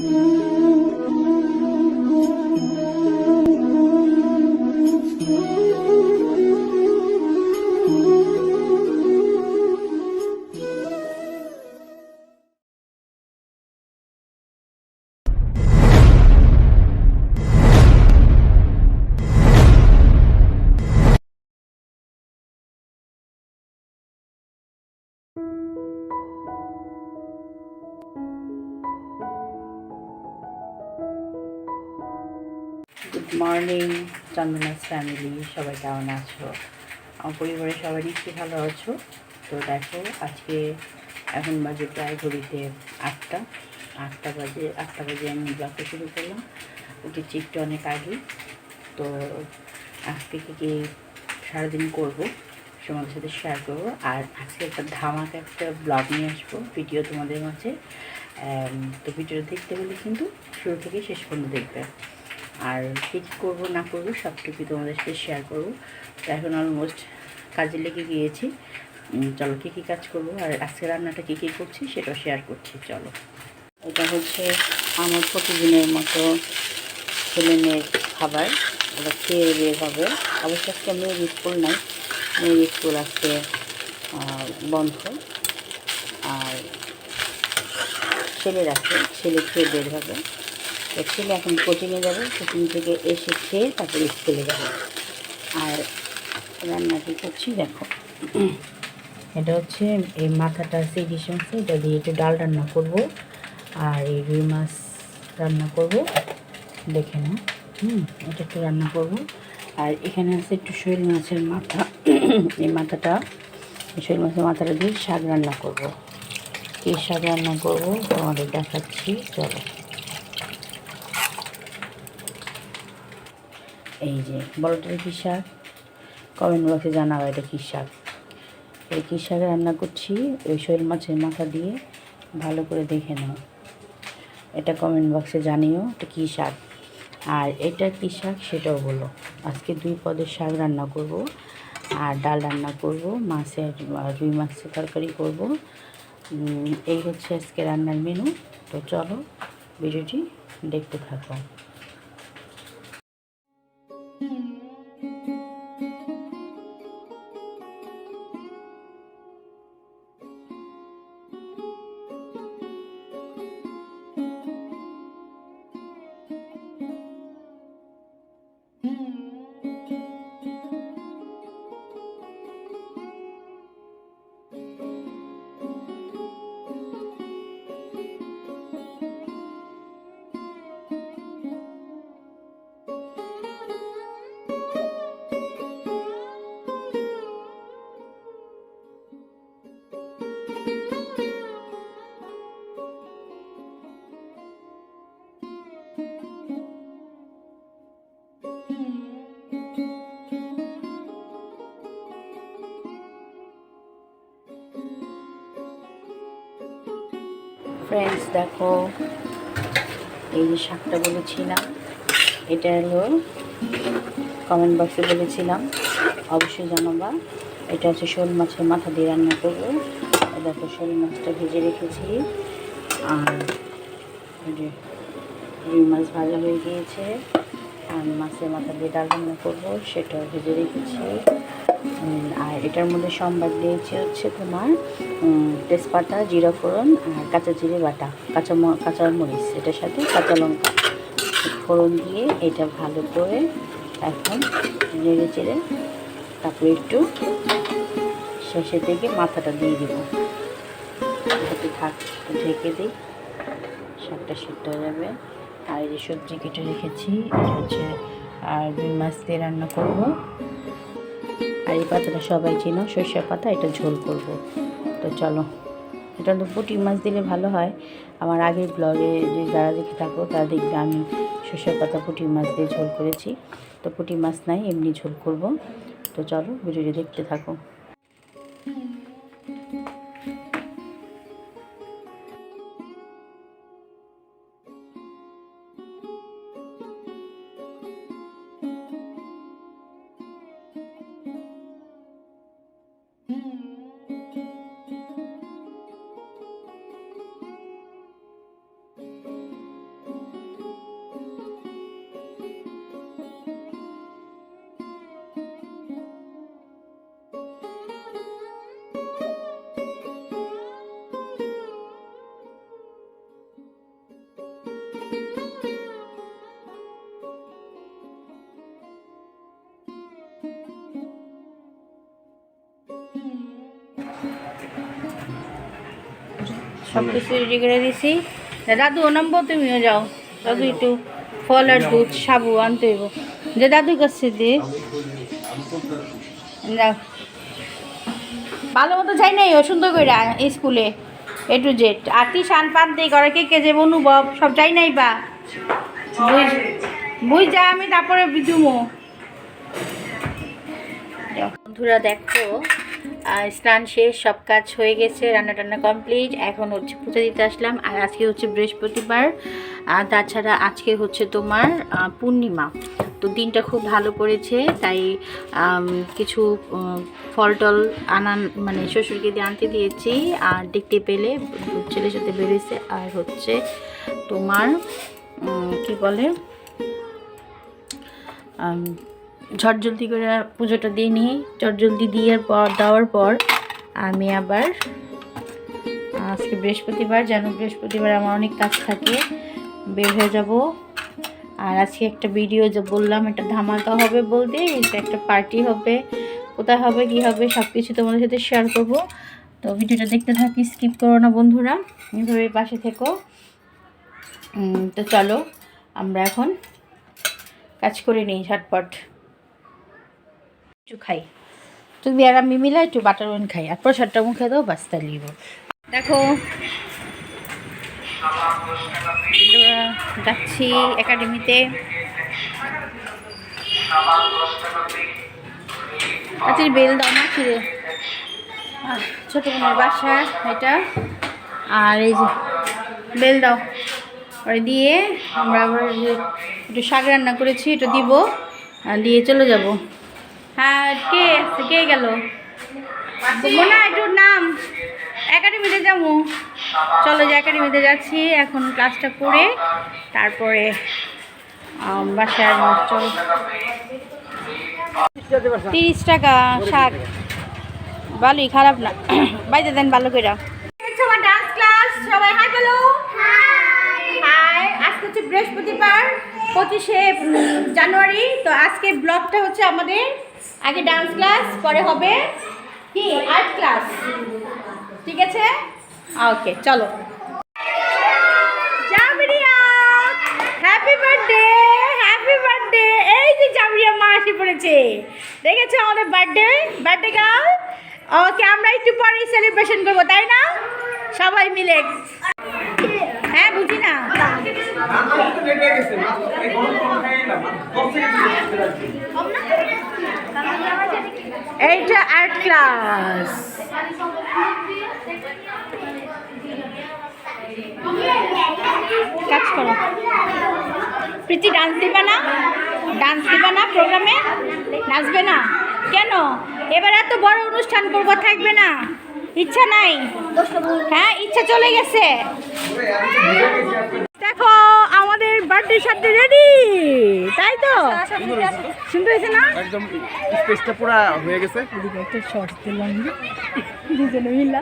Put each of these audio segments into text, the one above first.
Good morning চন্দনাস family সবাই কেমন আছো? আমার পরিবারের সবাই নিশ্চয়ই ভালো আছো। তো দেখো, আজকে এখন বাজে প্রায় ঘড়িতে আটটা। আটটা বাজে আটটা বাজে আমি ব্লগটা শুরু করলাম। উঠেছি একটু অনেক আগে তো আজকে কী কী সারাদিন করব? তোমাদের সাথে শেয়ার করব। আর আজকে একটা ধামাকা একটা ব্লগ নিয়ে আসব ভিডিও তোমাদের মাঝে। তো ভিডিওটা দেখতে গেলে কিন্তু শুরু থেকে শেষ পর্যন্ত দেখবে। আর কী করব, না করব, সবটুকুই তোমাদের সাথে শেয়ার করব। তো এখন অলমোস্ট কাজে লেগে গিয়েছি। চলো কী কী কাজ করব আর আজকে রান্নাটা কী কী করছি সেটাও শেয়ার করছি, চলো। এটা হচ্ছে আমার প্রতিদিনের মতো ছেলে মেয়ের খাবার। ওরা খেয়ে বের হবে। অবশ্য আজকে মেয়ের স্কুল নাই। মেয়ের স্কুল আজকে বন্ধ। আর ছেলের আছে, ছেলে খেয়ে বের হবে। ছেলে এখন কোচিংয়ে যাবে। কোচিং থেকে এসে খেয়ে তারপরে স্কুলে যাবে। আর রান্নাটি করছি, দেখো। এটা হচ্ছে, এই মাথাটা সেই ডিশ আছে, এটা দিয়ে একটু ডাল রান্না করব। আর এই রুই মাছ রান্না করব। দেখে না হুম, এটা একটু রান্না করব। আর এখানে আছে একটু শৈল মাছের মাথা। এই মাথাটা, শৈল মাছের মাথাটা দিয়ে শাক রান্না করব। কী শাক রান্না করব? তোমাদের দেখাচ্ছি। চলো। এই যে বড়টার কী শাক। কমেন্ট বক্সে জানাব এটা কী শাক। এই কী শাক রান্না করছি? ওই শৈল মাছের মাথা দিয়ে ভালো করে দেখে নাও। এটা কমেন্ট বক্সে জানিও এটা কী শাক। আর এটা কী শাক সেটাও বলো। আজকে দুই পদের শাক রান্না করব। আর ডাল রান্না করব, মাছের রুই মাছের তরকারি করব। এই হচ্ছে আজকে রান্নার মেনু তো চলো, ভিডিওটি দেখতে থাকো। ফ্রেন্ডস দেখো, এই যে শাকটা বলেছিলাম, এটা হলো কমেন্ট বক্সে বলেছিলাম, অবশ্যই জানাবা। এটা হচ্ছে শোল মাছের মাথা দিয়ে রান্না করব। দেখো, শোল মাছটা ভেজে রেখেছি। আর রুই মাছ ভাজা হয়ে গিয়েছে, আর মাছের মাথা দিয়ে ডাল রান্না করব, সেটাও ভেজে রেখেছি। আর এটার মধ্যে সম্বাদ দিয়েছি হচ্ছে তোমার তেজপাতা, জিরা ফোড়ন আর কাঁচা জিরে বাটা, কাঁচা কাঁচা মরিচ, এটার সাথে কাঁচা লঙ্কা। ফোড়ন দিয়ে এটা ভালো করে এখন নেড়ে চেড়ে তারপরে একটু শেষের থেকে মাথাটা দিয়ে দিব। থাক ঢেকে দিই শাকটা সেদ্ধ হয়ে যাবে। আর এই যে সবজি কেটে রেখেছি, এটা হচ্ছে, আর দুই মাছ দিয়ে রান্না করব। আর এই পাতাটা সবাই চিনো সর্ষে পাতা, এটা ঝোল করব। তো চলো, এটা তো পুঁটি মাছ দিলে ভালো হয়। আমার আগের ব্লগে যারা দেখে থাকো, তারা দেখবে আমি সর্ষে পাতা, পুঁটি মাছ দিয়ে ঝোল করেছি। তো পুঁটি মাছ নাই, এমনি ঝোল করব। তো চলো, ভিডিওটি দেখতে থাকো। সব কিছু রেডি করে দিছি। দাদু ও নামবো তুমিও যাও। দাদু একটু ফল আর দুধ, সাবু আনতে হইব। যে দাদু কাছে দি। যাও। ভালো মতো যাই নাই ও, সুন্দর করে স্কুলে। এ টু জেড আতি, শান, পান্তি করে কে কে, যে অনুভব সব যাই নাই বা। বুঝ যা, আমি তারপরে বিদুমো বন্ধুরা, দেখো স্নান শেষ, সব কাজ হয়ে গেছে রান্না টান্না কমপ্লিট এখন হচ্ছে পূজা দিতে আসলাম, আর আজকে হচ্ছে বৃহস্পতিবার। আর তাছাড়া আজকে হচ্ছে তোমার পূর্ণিমা। তো দিনটা খুব ভালো করেছে তাই কিছু ফল টল আনান মানে শ্বশুরকে দিয়ে আনতে দিয়েছি। আর দেখতে পেলে ছেলের সাথে বেরিয়েছে, আর হচ্ছে তোমার কি বলে আম, ঝট জলদি করে পুজোটা দিয়ে নিই। ঝট জলদি দেওয়ার পর দেওয়ার পর আমি আবার আজকে বৃহস্পতিবার যেন বৃহস্পতিবার আমার অনেক কাজ থাকে বের হয়ে যাব। আর আজকে একটা ভিডিও যে বললাম একটা ধামাকা হবে বলতে এটা একটা পার্টি হবে কোথায় হবে কি হবে সব কিছু তোমাদের সাথে শেয়ার করব। তো ভিডিওটা দেখতে থাকি স্কিপ করো না বন্ধুরা এভাবে পাশে থেকো। তো চলো আমরা এখন কাজ করে নিই ঝটপট। একটু খাই। তুমি আর আমি মিলে একটু বাটার ওন খাই, আর প্রসাদটা মুখে দাও বাস্তা লিব দেখো। যাচ্ছি একাডেমিতে আচ্ছা বেল দাও না খিরে ছোটো বোনের বাসা, এটা। আর এই যে, বেল দাও। পরে দিয়ে আমরা একটু শাক রান্না করেছি, এটা দিব। দিয়ে চলে যাব। হ্যাঁ কে আছে কে গেল? মোনা একটু নাম। একাডেমিতে যাব। চলো যে একাডেমিতে যাচ্ছি, এখন ক্লাসটা করে তারপরে বাসায় আসব চলো। তিরিশ টাকা শাক। ভালোই খারাপ না। বাইতে দেন ভালো করে। ডান্স হচ্ছে বৃহস্পতিবার, পঁচিশে জানুয়ারি। তো আজকে ব্লগটা হচ্ছে আমাদের আগে ডান্স ক্লাস পরে হবে কি? আর্ট ক্লাস ঠিক আছে? ওকে চলো। হ্যাপি বার্থডে হ্যাপি বার্থডে এই যে জামিরিয়া মা এসে পড়েছে। দেখেছ আমাদের বার্থডে বার্থডে গার্ল ওকে আমরা একটু পরেই সেলিব্রেশন করব তাই না? সবাই মিলে। হ্যাঁ বুঝি না। এইটা আর্ট ক্লাস কাজ করো। প্রীতি ডান্স দিবে না? ডান্স দিবে না প্রোগ্রামে নাচবে না? কেন? এবার এত বড় অনুষ্ঠান করব, থাকবে না। ইচ্ছা নাই। হ্যাঁ ইচ্ছা চলে গেছে। দেখো, আমাদের বার্থডে সাথে রেডি তাই তো? সুন্দর হয়েছে না? একদম স্পেসটা পুরো হয়ে গেছে। একটা শর্টস দিলাম দুজনে মিলা।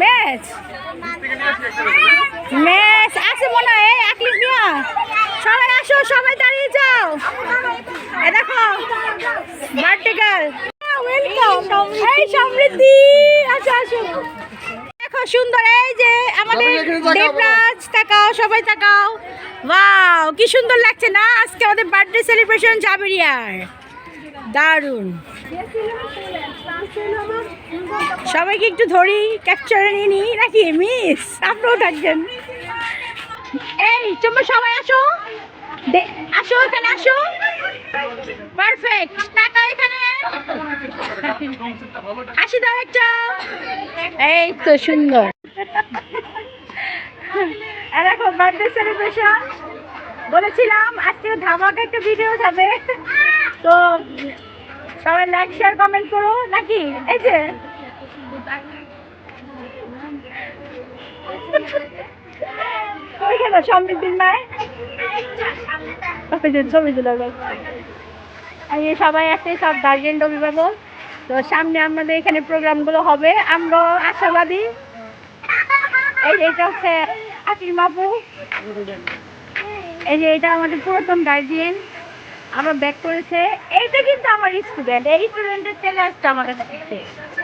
ম্যাচ ম্যাচ আছে? মনে হয় এই আকলিফ মিয়া সবাই আসো সবাই দাঁড়িয়ে যাও। এ দেখো বার্থডে গার্ল ওয়েলকাম এই সমৃদ্ধি আসো আসো। সুন্দর এই যে আমাদের। দেবরাজ তাকাও সবাই তাকাও। ওয়াও কি সুন্দর লাগছে না? আজকে আমাদের বার্থডে সেলিব্রেশন জাবেরিয়ার দারুণ। সবাইকে একটু ধরি ক্যাপচারে নিয়ে নিই। নাকি মিস আপনারাও থাকবেন এই তোমরা সবাই আসো। আসো এখানে, আসো। পারফেক্ট টাকা এখানে। হাসি দাও একটা। এই তো সুন্দর। আর এখন বার্থডে সেলিব্রেশন বলেছিলাম, আজকে ধামাকা একটা ভিডিও যাবে। তো সবাই লাইক শেয়ার কমেন্ট করো। নাকি? এই যে। সমৃদ্ধির মায় যে ছবি তুলে আর এই সবাই আছে, সব গার্জেন অভিভাবক। তো সামনে আমাদের এখানে প্রোগ্রামগুলো হবে। আমরা আশাবাদী। এই এটা হচ্ছে আকির মাপু এই যে এটা আমাদের পুরাতন গার্জিয়ান আমার ব্যাক করেছে। এইটা কিন্তু আমার স্টুডেন্ট এই স্টুডেন্টের ছেলে আসছে আমার কাছে।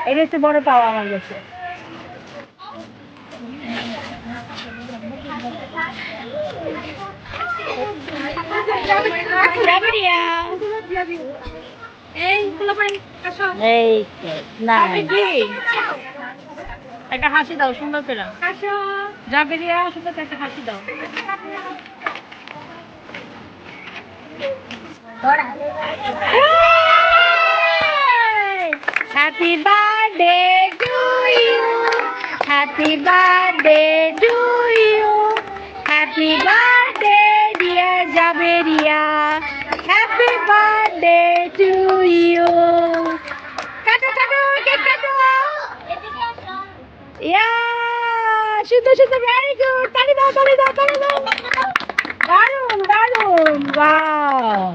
এটা হচ্ছে বড় পাওয়া আমার কাছে। এই না একটা হাসি দাও সুন্দর আসো। যা বেরিয়ে সুন্দর একটা হাসি দাও। Happy birthday to you happy birthday to you happy birthday dear Jaberia happy birthday to you কাটো কাটো, কেক কাটো। ইয়া সুন্দর সুন্দর ভেরি গুড তালি দাও তালি দাও তালি দাও। দারুণ দারুণ বাহ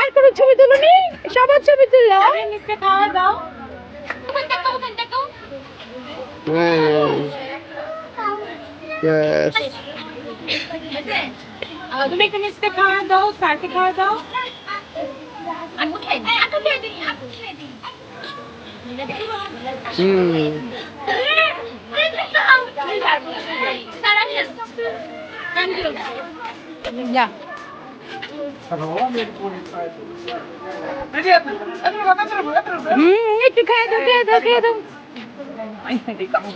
আর কোনো ছবি তুলনি? সবার ছবি তুললো নিচে খাওয়া দাও। Yes. তুমি একটু নিচে খাওয়া দাও স্যারকে খাওয়া দাও হুম যা হুম একটু খেয়ে দাও। খেয়ে খেয়ে দাও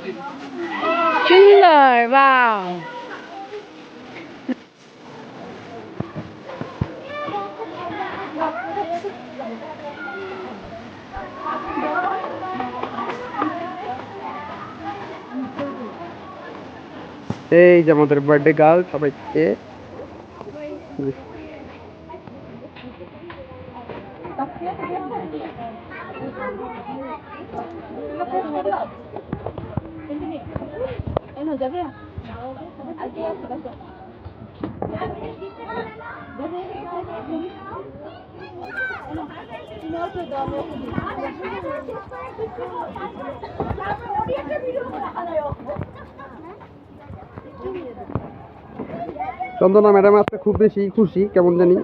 সুন্দর বাহ এই যে আমাদের বার্থডে গার্ল সবাইকে। চন্দনা ম্যাডাম আজকে খুব বেশি খুশি কেমন জানি?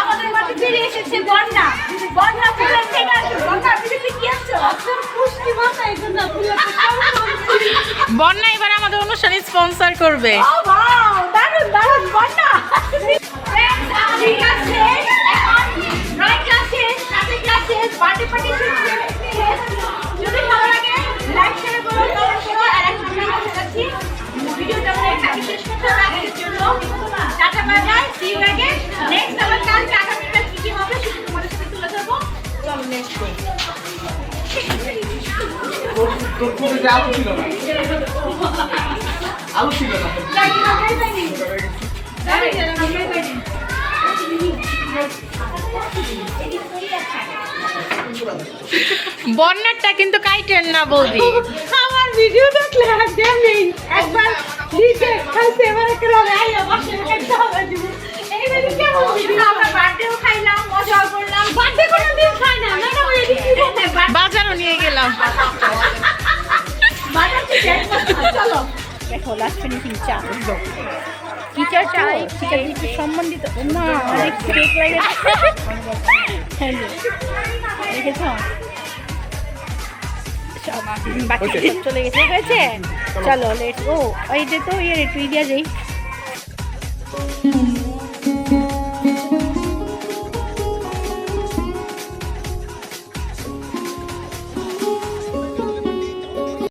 আমাদের মাঠে ফিরে এসেছে বন্যা। বন্যা ফুলের থেকে আসো বন্যা ফিরে কি আসছো আপনার পুষ্টি মাথা এই জন্য বন্যা এবার আমাদের অনুষ্ঠান স্পন্সর করবে। ও দারুণ দারুণ বন্যা। ঠিক আছে এখন ড্রয়িং ক্লাসেস সাথে ক্লাসেস বার্থডে পার্টি যদি ভালো লাগে লাইক শেয়ার করো কমেন্ট করো আর এখন আমরা চলে tata bye bye see you again next আবার কালকে আগামীকাল কি কি হবে সেটা তোমাদের সাথে তুলে ধরবো চলো নেক্সট তোর পুরীতে আলু ছিল না আলু ছিল না লাগি লাগাই যায়নি কিন্তু কাইটেন না বৌদি। আমার ভিডিও দেখলে একদম নেই একবার লিখে খাইছে এবারে করে আই আমার সাথে একটা হবে দিব। এই ভিডিও কেমন ভিডিও আমরা বার্থডেও খাইলাম মজা করলাম। বার্থডে কোনো দিন খাই না না না ওই দিন কি বাজারও নিয়ে গেলাম। বাজার থেকে চলো। দেখো লাস্ট ফিনিশিং চা টিচার চা টিচার সম্মান দিতে অনেক কেক লাগে দেখেছ? সব চলে গেছে। হয়েছে চলো। লেটস গো এই যে তো ইয়ে তুই দিয়া যাই।